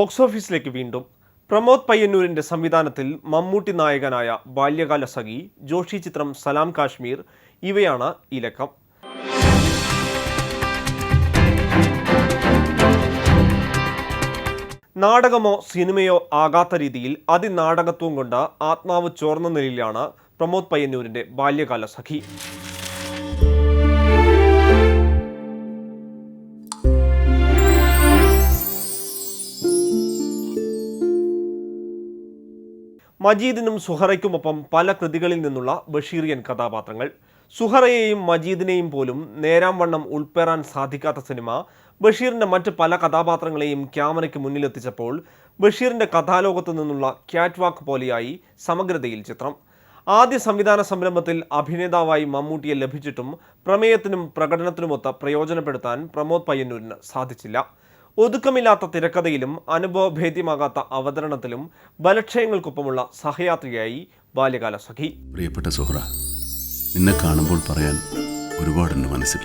Box ഓഫീസിലേക്ക് വീണ്ടും. പ്രമോദ് പയ്യന്നൂരിന്റെ സംവിധാനത്തിൽ മമ്മൂട്ടി നായകനായ ബാല്യകാല സഖി ജോഷി ചിത്രം സലാം കാശ്മീർ ഇവയാണ് ഈ ലക്കം. നാടകമോ സിനിമയോ ആകാത്ത രീതിയിൽ അതിനാടകത്വം കൊണ്ട് ആത്മാവ് ചോർന്ന നിലയിലാണ് പ്രമോദ് പയ്യന്നൂരിന്റെ ബാല്യകാല സഖി. മജീദിനും സുഹറയ്ക്കുമൊപ്പം പല കൃതികളിൽ നിന്നുള്ള ബഷീറിയൻ കഥാപാത്രങ്ങൾ. സുഹറയെയും മജീദിനെയും പോലും നേരാം വണ്ണം ഉൾപ്പേറാൻ സാധിക്കാത്ത സിനിമ ബഷീറിന്റെ മറ്റ് പല കഥാപാത്രങ്ങളെയും ക്യാമറയ്ക്ക് മുന്നിലെത്തിച്ചപ്പോൾ ബഷീറിന്റെ കഥാലോകത്തു നിന്നുള്ള ക്യാറ്റ്വാക്ക് പോലെയായി സമഗ്രതയിൽ ചിത്രം. ആദ്യ സംവിധാന സംരംഭത്തിൽ അഭിനേതാവായി മമ്മൂട്ടിയെ ലഭിച്ചിട്ടും പ്രമേയത്തിനും പ്രകടനത്തിനുമൊത്ത പ്രയോജനപ്പെടുത്താൻ പ്രമോദ് പയ്യന്നൂരിന് സാധിച്ചില്ല. ഒതുക്കമില്ലാത്ത തിരക്കഥയിലും അനുഭവഭേദ്യമാകാത്ത അവതരണത്തിലും ബലക്ഷയങ്ങൾക്കൊപ്പമുള്ള സഹയാത്രിയായി ബാല്യകാല സഖി. പ്രിയപ്പെട്ട സുഹറ നിന്നെ കാണുമ്പോൾ പറയാൻ ഒരുപാടുണ്ട് മനസ്സിൽ.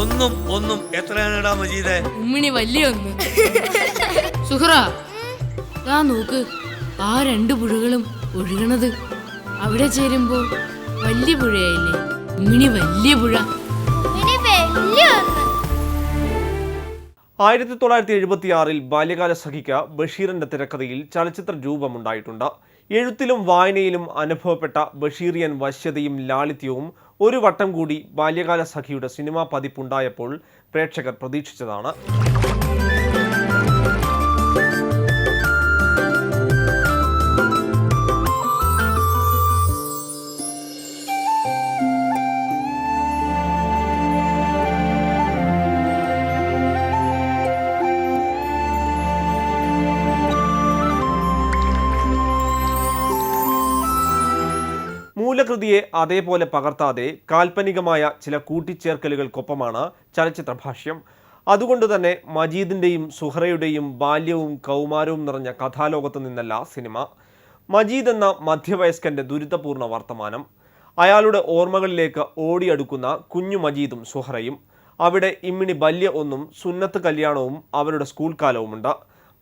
ഒന്നും ഒന്നും. എത്രയാണെടാ മജീദേ? ഉമ്മിണി വലിയ ഒന്ന്. സുഹറ ദാ നോക്ക്. ആ രണ്ട് പുഴകളും ഒഴുകണത്. അവിടെ ചേരുമ്പോൾ വലിയ പുഴയായില്ലേ? ഉമ്മിണി വലിയ പുഴ. ഇനി വലിയ ഒന്ന്. ആയിരത്തി തൊള്ളായിരത്തി എഴുപത്തിയാറിൽ ബാല്യകാല സഖിക്ക് ബഷീറിന്റെ തിരക്കഥയിൽ ചലച്ചിത്ര രൂപമുണ്ടായിട്ടുണ്ട്. എഴുത്തിലും വായനയിലും അനുഭവപ്പെട്ട ബഷീറിയൻ വശ്യതയും ലാളിത്യവും ഒരു വട്ടം കൂടി ബാല്യകാല സഖിയുടെ സിനിമാ പതിപ്പുണ്ടായപ്പോൾ പ്രേക്ഷകർ പ്രതീക്ഷിച്ചതാണ്. മൂലകൃതിയെ അതേപോലെ പകർത്താതെ കാൽപ്പനികമായ ചില കൂട്ടിച്ചേർക്കലുകൾക്കൊപ്പമാണ് ചലച്ചിത്ര ഭാഷ്യം അതുകൊണ്ട് തന്നെ മജീദിന്റെയും സുഹറയുടെയും ബാല്യവും കൗമാരവും നിറഞ്ഞ കഥാലോകത്ത് നിന്നല്ല സിനിമ. മജീദ് എന്ന മധ്യവയസ്കന്റെ ദുരിതപൂർണ വർത്തമാനം. അയാളുടെ ഓർമ്മകളിലേക്ക് ഓടിയടുക്കുന്ന കുഞ്ഞു മജീദും സുഹറയും. അവിടെ ഇമ്മിണി ബല്യ ഒന്നും സുന്നത്ത് കല്യാണവും അവരുടെ സ്കൂൾ കാലവുമുണ്ട്.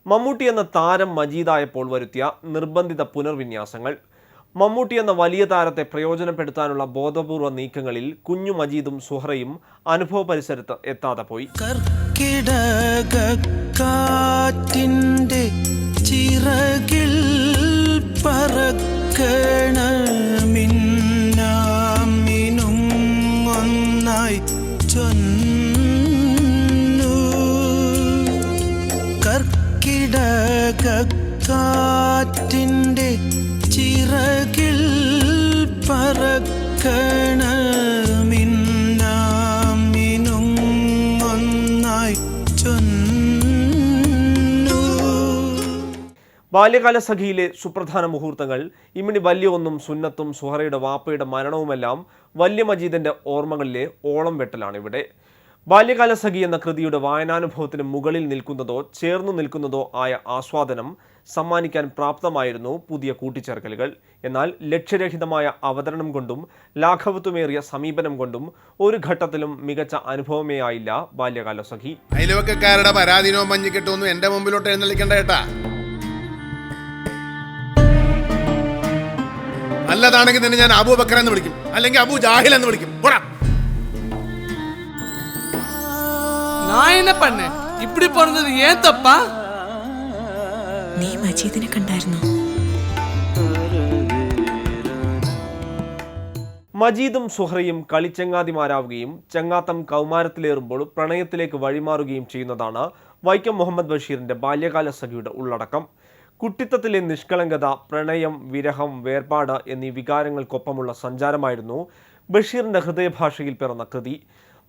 മമ്മൂട്ടി എന്ന താരം മജീദായപ്പോൾ വരുത്തിയ നിർബന്ധിത പുനർവിന്യാസങ്ങൾ. മമ്മൂട്ടി എന്ന വലിയ താരത്തെ പ്രയോജനപ്പെടുത്താനുള്ള ബോധപൂർവ നീക്കങ്ങളിൽ കുഞ്ഞു മജീദും സുഹറയും അനുഭവ പരിസരത്ത് എത്താതെ പോയി. കർക്കിടകാറ്റിന്റെ ചിറകിൽ പറക്കണമിന്നാമിനും ബാല്യകാല സഖിയിലെ സുപ്രധാന മുഹൂർത്തങ്ങൾ ഇമ്മിണി വല്യ ഒന്നും സുന്നത്തും സുഹറയുടെ വാപ്പയുടെ മരണവുമെല്ലാം വല്യ മജീദിന്റെ ഓർമ്മകളിലെ ഓളം വെട്ടലാണ് ഇവിടെ ബാല്യകാല സഖി എന്ന കൃതിയുടെ വായനാനുഭവത്തിന് മുകളിൽ നിൽക്കുന്നതോ ചേർന്നു നിൽക്കുന്നതോ ആയ ആസ്വാദനം സമ്മാനിക്കാൻ പ്രാപ്തമായിരുന്നു പുതിയ കൂട്ടിച്ചേർക്കലുകൾ. എന്നാൽ ലക്ഷ്യരഹിതമായ അവതരണം കൊണ്ടും ലാഘവത്വമേറിയ സമീപനം കൊണ്ടും ഒരു ഘട്ടത്തിലും മികച്ച അനുഭവമേ ആയില്ല ബാല്യകാല സഖി അയൽവക്കക്കാരുടെ പരാതിനോ മഞ്ഞിക്കെട്ടൊന്നും എന്റെ മുമ്പിലോട്ട് എഴുന്നള്ളിക്കണ്ട നല്ലതാണെങ്കിൽ തന്നെ ഞാൻ അബു എന്ന് വിളിക്കും. അല്ലെങ്കിൽ അബു ജാഹിൽ എന്ന് വിളിക്കും. நான் என்ன பண்ணேன் இப்படி பிறந்தது ஏன் தப்பா നീ മജീദിനെ കണ്ടായിരുന്നോ മജീദും സുഹറയും കളിച്ചങ്ങാതിമാരാവുകയും ചങ്ങാത്തം കൗമാരത്തിലേറുമ്പോൾ പ്രണയത്തിലേക്ക് വഴിമാറുകയും ചെയ്യുന്നതാണ് വൈക്കം മുഹമ്മദ് ബഷീറിന്റെ ബാല്യകാല സഖിയുടെ ഉള്ളടക്കം കുട്ടിത്തത്തിലെ നിഷ്കളങ്കത പ്രണയം വിരഹം വേർപാട് എന്നീ വികാരങ്ങൾക്കൊപ്പമുള്ള സഞ്ചാരമായിരുന്നു ബഷീറിന്റെ ഹൃദയഭാഷയിൽ പിറന്ന കൃതി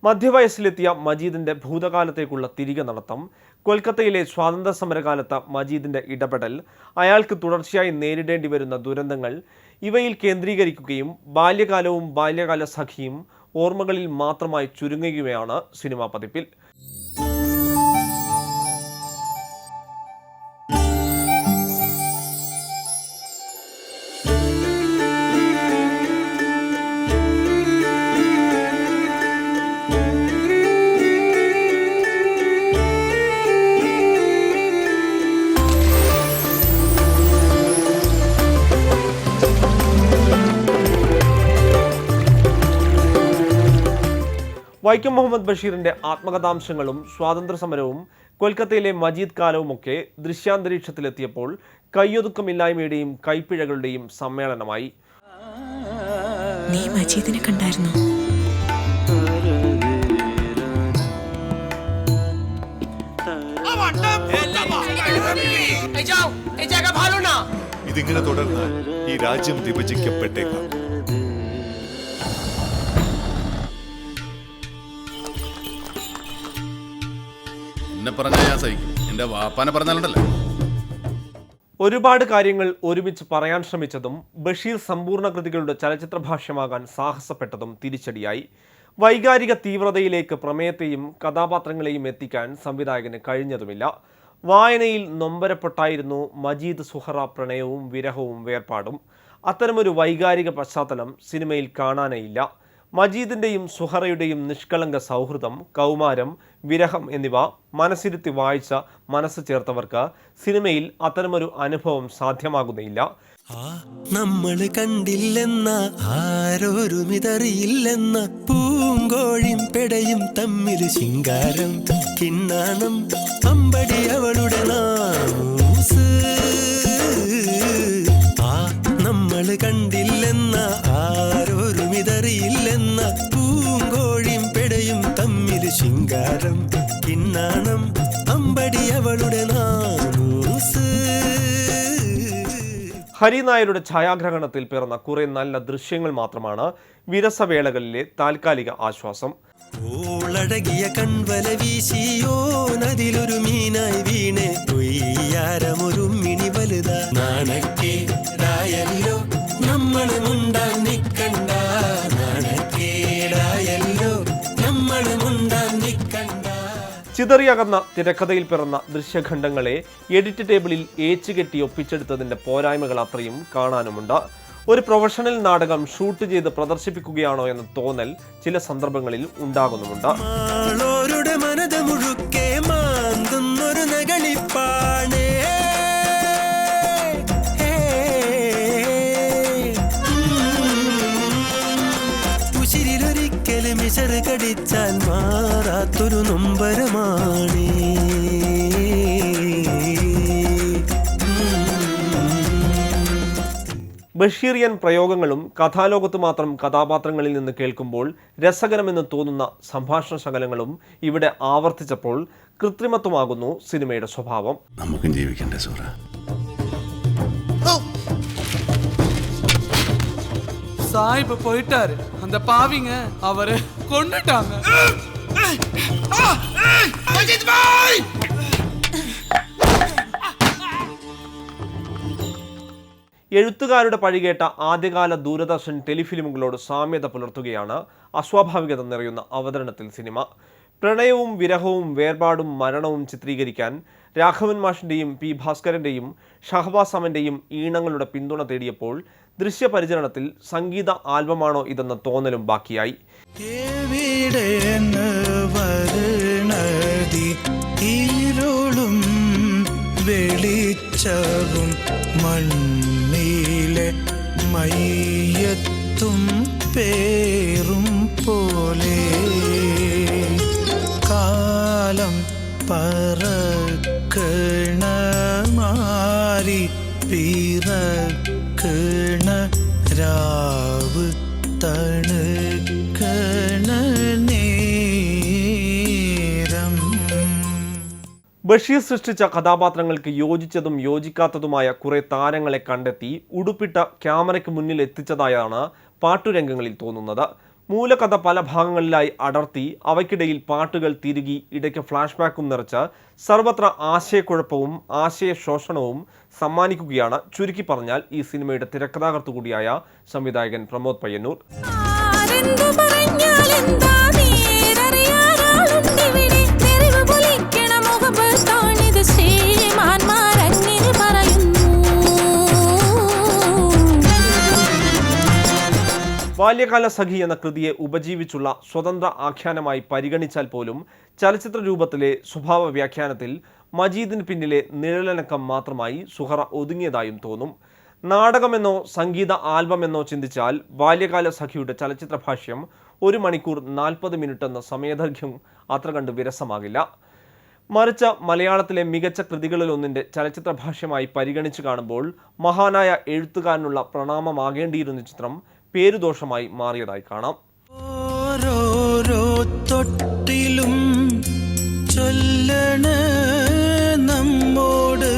മധ്യവയസ്സിലെത്തിയ മജീദിന്റെ ഭൂതകാലത്തേക്കുള്ള തിരികെ നടത്തം കൊൽക്കത്തയിലെ സ്വാതന്ത്ര്യ സമരകാലത്ത് മജീദിന്റെ ഇടപെടൽ അയാൾക്ക് തുടർച്ചയായി നേരിടേണ്ടി വരുന്ന ദുരന്തങ്ങൾ ഇവയിൽ കേന്ദ്രീകരിക്കുകയും ബാല്യകാലവും ബാല്യകാല സഖിയും ഓർമ്മകളിൽ മാത്രമായി ചുരുങ്ങുകയാണ് സിനിമാ പതിപ്പിൽ. വൈക്കം മുഹമ്മദ് ബഷീറിന്റെ ആത്മകഥാംശങ്ങളും സ്വാതന്ത്ര്യ സമരവും കൊൽക്കത്തയിലെ മജീദ് കാലവുമൊക്കെ ദൃശ്യാന്തരീക്ഷത്തിലെത്തിയപ്പോൾ കയ്യൊതുക്കമില്ലായ്മയുടെയും കൈപ്പിഴകളുടെയും സമ്മേളനമായി. നീ മജീദിനെ കണ്ടായിരുന്നോ? ഇതിങ്ങനെ തുടർന്നാൽ ഈ രാജ്യം വിഭജിക്കപ്പെട്ടേക്കാം. എന്നെ പറഞ്ഞാൽ ഞാൻ സഹിക്കും. എന്റെ വാപ്പാനെ പറഞ്ഞാലുണ്ടല്ലോ. ഒരുപാട് കാര്യങ്ങൾ ഒരുമിച്ച് പറയാൻ ശ്രമിച്ചതും ബഷീർ സമ്പൂർണ കൃതികളുടെ ചലച്ചിത്ര ഭാഷ്യമാകാൻ സാഹസപ്പെട്ടതും തിരിച്ചടിയായി. വൈകാരിക തീവ്രതയിലേക്ക് പ്രമേയത്തെയും കഥാപാത്രങ്ങളെയും എത്തിക്കാൻ സംവിധായകന് കഴിഞ്ഞതുമില്ല. വായനയിൽ നൊമ്പരപ്പെട്ടായിരുന്നു മജീദ് സുഹറ പ്രണയവും വിരഹവും വേർപാടും. അത്തരമൊരു വൈകാരിക പശ്ചാത്തലം സിനിമയിൽ കാണാനേയില്ല മജീദിന്റെയും സുഹറയുടെയും നിഷ്കളങ്ക സൗഹൃദം കൗമാരം വിരഹം എന്നിവ മനസ്സിരുത്തി വായിച്ച മനസ്സ് ചേർത്തവർക്ക് സിനിമയിൽ അത്തരമൊരു അനുഭവം സാധ്യമാകുന്നില്ല നമ്മൾ കണ്ടില്ലെന്ന ആരോരുമിതറിയില്ലെന്ന പൂങ്കോഴിയും പെടയും തമ്മിൽ ശിങ്കാരം കിന്നാനം അമ്പടി അവളുടെ നാമൂസ്. ആ നമ്മൾ കണ്ടില്ലെന്ന തമ്മിൽ കിന്നാണം അമ്പടി അവളുടെ നാമൂസ്. ഹരിനായരുടെ ഛായാഗ്രഹണത്തിൽ പിറന്ന കുറെ നല്ല ദൃശ്യങ്ങൾ മാത്രമാണ് വിരസവേളകളിലെ താൽക്കാലിക ആശ്വാസം. ഓളടകിയ കൺവല വീശിയോ നദിലൊരു മീനായി വീണ്. ഒരു മിണി വലുതാ. നാണക്കേടായല്ലോ നമ്മൾ മുണ്ടാ നിക്കണ്ട. ചിതറിയകന്ന തിരക്കഥയിൽ പിറന്ന ദൃശ്യഖണ്ഡങ്ങളെ എഡിറ്റ് ടേബിളിൽ ഏച്ചുകെട്ടി ഒപ്പിച്ചെടുത്തതിന്റെ പോരായ്മകൾ അത്രയും കാണാനുമുണ്ട്. ഒരു പ്രൊഫഷണൽ നാടകം ഷൂട്ട് ചെയ്ത് പ്രദർശിപ്പിക്കുകയാണോ എന്ന തോന്നൽ ചില സന്ദർഭങ്ങളിൽ ഉണ്ടാകുന്നുമുണ്ട്. വിശറ് കടിച്ചാൽ മാറാത്തൊരു നൊമ്പരമാണ്. ബഷീറിയൻ പ്രയോഗങ്ങളും കഥാലോകത്ത് മാത്രം കഥാപാത്രങ്ങളിൽ നിന്ന് കേൾക്കുമ്പോൾ രസകരമെന്ന് തോന്നുന്ന സംഭാഷണ ശകലങ്ങളും ഇവിടെ ആവർത്തിച്ചപ്പോൾ കൃത്രിമത്വമാകുന്നു സിനിമയുടെ സ്വഭാവം. നമുക്കും ജീവിക്കണ്ടേ സൂറ. സാഹിബ് പോയിട്ടാര്? அந்த பாவிங்க அவரை கொண்டுட்டாங்க എഴുത്തുകാരുടെ പഴികേട്ട ആദ്യകാല ദൂരദർശൻ ടെലിഫിലിമുകളോട് സാമ്യത പുലർത്തുകയാണ് അസ്വാഭാവികത നിറയുന്ന അവതരണത്തിൽ സിനിമ പ്രണയവും വിരഹവും വേർപാടും മരണവും ചിത്രീകരിക്കാൻ രാഘവൻ മാഷിൻ്റെയും പി ഭാസ്കരൻ്റെയും ഷഹബാസ് അമൻ്റെയും ഈണങ്ങളുടെ പിന്തുണ തേടിയപ്പോൾ ദൃശ്യപരിചരണത്തിൽ സംഗീത ആൽബമാണോ ഇതെന്ന തോന്നലും ബാക്കിയായി. ഇരുളും വെളിച്ചവും മണ്ണിലെ മയ്യത്തും പേറും പോലെ കാലം പറക്കണ ബഷീർ സൃഷ്ടിച്ച കഥാപാത്രങ്ങൾക്ക് യോജിച്ചതും യോജിക്കാത്തതുമായ കുറെ താരങ്ങളെ കണ്ടെത്തി ഉടുപ്പിട്ട ക്യാമറയ്ക്ക് മുന്നിൽ എത്തിച്ചതായാണ് പാട്ടുരംഗങ്ങളിൽ തോന്നുന്നത്. മൂലകഥ പല ഭാഗങ്ങളിലായി അടർത്തി അവയ്ക്കിടയിൽ പാട്ടുകൾ തിരുകി ഇടയ്ക്ക് ഫ്ലാഷ് ബാക്കും നിറച്ച സർവത്ര ആശയക്കുഴപ്പവും ആശയ ശോഷണവും സമ്മാനിക്കുകയാണ് ചുരുക്കി പറഞ്ഞാൽ ഈ സിനിമയുടെ തിരക്കഥാകൃത്തു കൂടിയായ സംവിധായകൻ പ്രമോദ് പയ്യന്നൂർ. ബാല്യകാല സഖി എന്ന കൃതിയെ ഉപജീവിച്ചുള്ള സ്വതന്ത്ര ആഖ്യാനമായി പരിഗണിച്ചാൽ പോലും ചലച്ചിത്ര രൂപത്തിലെ സ്വഭാവ വ്യാഖ്യാനത്തിൽ മജീദിന് പിന്നിലെ നിഴലനക്കം മാത്രമായി സുഹറ ഒതുങ്ങിയതായും തോന്നും. നാടകമെന്നോ സംഗീത ആൽബമെന്നോ ചിന്തിച്ചാൽ ബാല്യകാല സഖിയുടെ ചലച്ചിത്ര ഭാഷ്യം ഒരു മണിക്കൂർ നാൽപ്പത് മിനിറ്റ് എന്ന സമയദൈർഘ്യം അത്ര കണ്ട് വിരസമാകില്ല. മറിച്ച് മലയാളത്തിലെ മികച്ച കൃതികളിലൊന്നിന്റെ ചലച്ചിത്ര ഭാഷ്യമായി പരിഗണിച്ചു കാണുമ്പോൾ മഹാനായ എഴുത്തുകാരനുള്ള പ്രണാമമാകേണ്ടിയിരുന്ന ചിത്രം പേരുദോഷമായി മാറിയതായി കാണാം. ഓരോരോ തൊട്ടിലും ചൊല്ലണ നമ്മോട്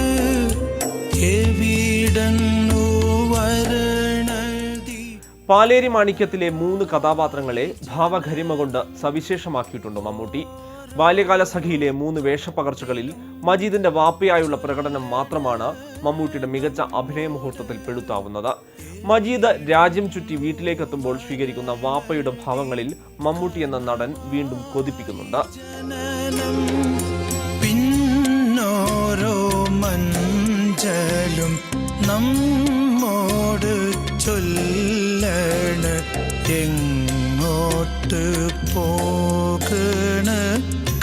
പാലേരി മാണിക്യത്തിലെ മൂന്ന് കഥാപാത്രങ്ങളെ ഭാവഗരിമ കൊണ്ട് സവിശേഷമാക്കിയിട്ടുണ്ട് മമ്മൂട്ടി? ബാല്യകാല സഖിയിലെ മൂന്ന് വേഷപ്പകർച്ചകളിൽ മജീദിന്റെ വാപ്പയായുള്ള പ്രകടനം മാത്രമാണ് മമ്മൂട്ടിയുടെ മികച്ച അഭിനയ മുഹൂർത്തത്തിൽ പെടുത്താവുന്നത്. മജീദ് രാജ്യം ചുറ്റി വീട്ടിലേക്കെത്തുമ്പോൾ സ്വീകരിക്കുന്ന വാപ്പയുടെ ഭാവങ്ങളിൽ മമ്മൂട്ടി എന്ന നടൻ വീണ്ടും കൊതിപ്പിക്കുന്നുണ്ട്.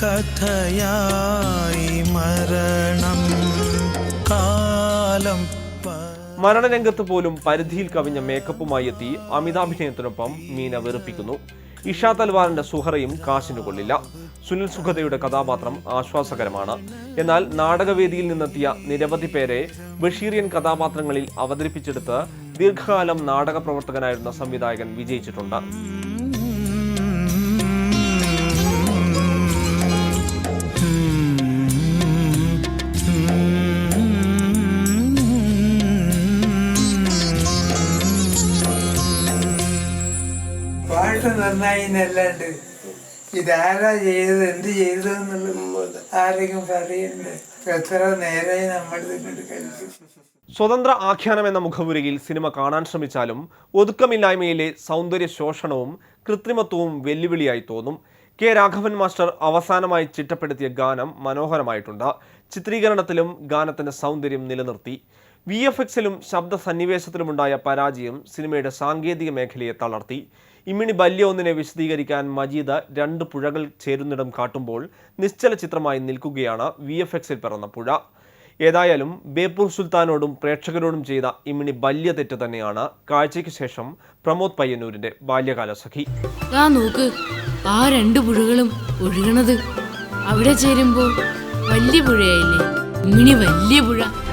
കഥയായി മരണം കാലം മരണരംഗത്ത് പോലും പരിധിയിൽ കവിഞ്ഞ മേക്കപ്പുമായി എത്തി അമിതാഭിനയത്തിനൊപ്പം മീന വെറുപ്പിക്കുന്നു. ഇഷാ തൽവാറിന്റെ സുഹറയും കാശിനു കൊള്ളില്ല. സുനിൽ സുഖതയുടെ കഥാപാത്രം ആശ്വാസകരമാണ്. എന്നാൽ നാടകവേദിയിൽ നിന്നെത്തിയ നിരവധി പേരെ ബഷീറിയൻ കഥാപാത്രങ്ങളിൽ അവതരിപ്പിച്ചെടുത്ത് ദീർഘകാലം നാടക പ്രവർത്തകനായിരുന്ന സംവിധായകൻ വിജയിച്ചിട്ടുണ്ട്. നന്നായി എന്നല്ലാണ്ട് ഇതാരാ ചെയ്തത്? എന്ത് ചെയ്തു എന്നുള്ളത് ആരെങ്കിലും പറയണ്ടേ? എത്ര നേരമായി നമ്മൾ ഇതിനോട് കളിക്കും സ്വതന്ത്ര ആഖ്യാനം എന്ന മുഖപുരയിൽ സിനിമ കാണാൻ ശ്രമിച്ചാലും ഒതുക്കമില്ലായ്മയിലെ സൗന്ദര്യ ശോഷണവും കൃത്രിമത്വവും വെല്ലുവിളിയായി തോന്നും. കെ രാഘവൻ മാസ്റ്റർ അവസാനമായി ചിട്ടപ്പെടുത്തിയ ഗാനം മനോഹരമായിട്ടുണ്ട്. ചിത്രീകരണത്തിലും ഗാനത്തിന്റെ സൗന്ദര്യം നിലനിർത്തി. വി എഫ് എക്സിലും ശബ്ദ സന്നിവേശത്തിലുമുണ്ടായ പരാജയം സിനിമയുടെ സാങ്കേതിക മേഖലയെ തളർത്തി. ഇമ്മിണി ബല്യ ഒന്നിനെ വിശദീകരിക്കാൻ മജീദ രണ്ട് പുഴകൾ ചേരുന്നിടം കാട്ടുമ്പോൾ നിശ്ചല ചിത്രമായി നിൽക്കുകയാണ് വി എഫ് എക്സിൽ പിറന്ന പുഴ. ഏതായാലും ബേപ്പൂർ സുൽത്താനോടും പ്രേക്ഷകരോടും ചെയ്ത ഇമ്മിണി ബല്യ തെറ്റ് തന്നെയാണ് കാഴ്ചയ്ക്ക് ശേഷം പ്രമോദ് പയ്യന്നൂരിന്റെ ബാല്യകാല സഖി. നോക്ക് ആ രണ്ട് പുഴകളും ഒഴുകണത്. അവിടെ ചേരുമ്പോൾ വലിയ പുഴയായില്ലേ? ഇമ്മിണി വലിയ പുഴ.